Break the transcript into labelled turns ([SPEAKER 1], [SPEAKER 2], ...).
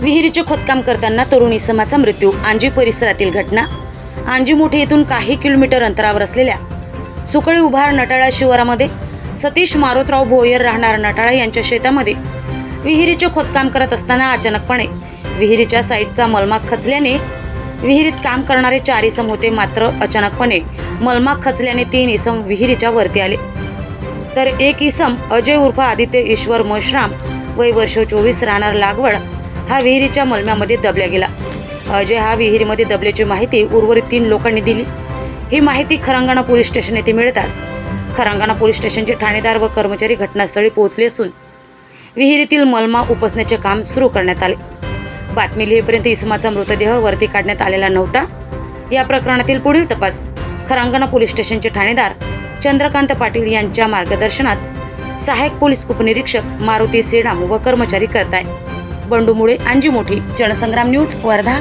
[SPEAKER 1] विहिरीचे खोदकाम करताना तरुण इसमाचा मृत्यू. आंजी परिसरातील घटना. आंजी मोठे येथून काही किलोमीटर अंतरावर असलेल्या सुकळी उभार नटाळा शिवारामध्ये सतीश मारोतराव भोयर राहणार नटाळा यांच्या शेतामध्ये विहिरीचे खोदकाम करत असताना अचानकपणे विहिरीच्या साईडचा मलमाग खचल्याने विहिरीत काम करणारे चार इसम होते. मात्र अचानकपणे मलमाग खचल्याने तीन इसम विहिरीच्या वरती आले. तर एक इसम अजय उर्फ आदित्य ईश्वर मशराम वय वर्ष चोवीस राहणार लागवड हा विहिरीच्या मलम्यामध्ये दबल्या गेला. अजय हा विहिरीमध्ये दबल्याची माहिती उर्वरित तीन लोकांनी दिली. ही माहिती खरांगणा पोलीस स्टेशन येथे मिळताच. खरांगणा पोलीस स्टेशनचे ठाणेदार व कर्मचारी घटनास्थळी पोहोचले असून विहिरीतील मलमा उपसण्याचे काम सुरू करण्यात आले. बातमी लिहिपर्यंत इसमाचा मृतदेह वरती काढण्यात आलेला नव्हता. या प्रकरणातील पुढील तपास खरांगणा पोलीस स्टेशनचे ठाणेदार चंद्रकांत पाटील यांच्या मार्गदर्शनात सहाय्यक पोलीस उपनिरीक्षक मारुती सेडाम व कर्मचारी करताय. बंडू मुळे अंजी मोठी जनसंग्राम न्यूज वर्धा.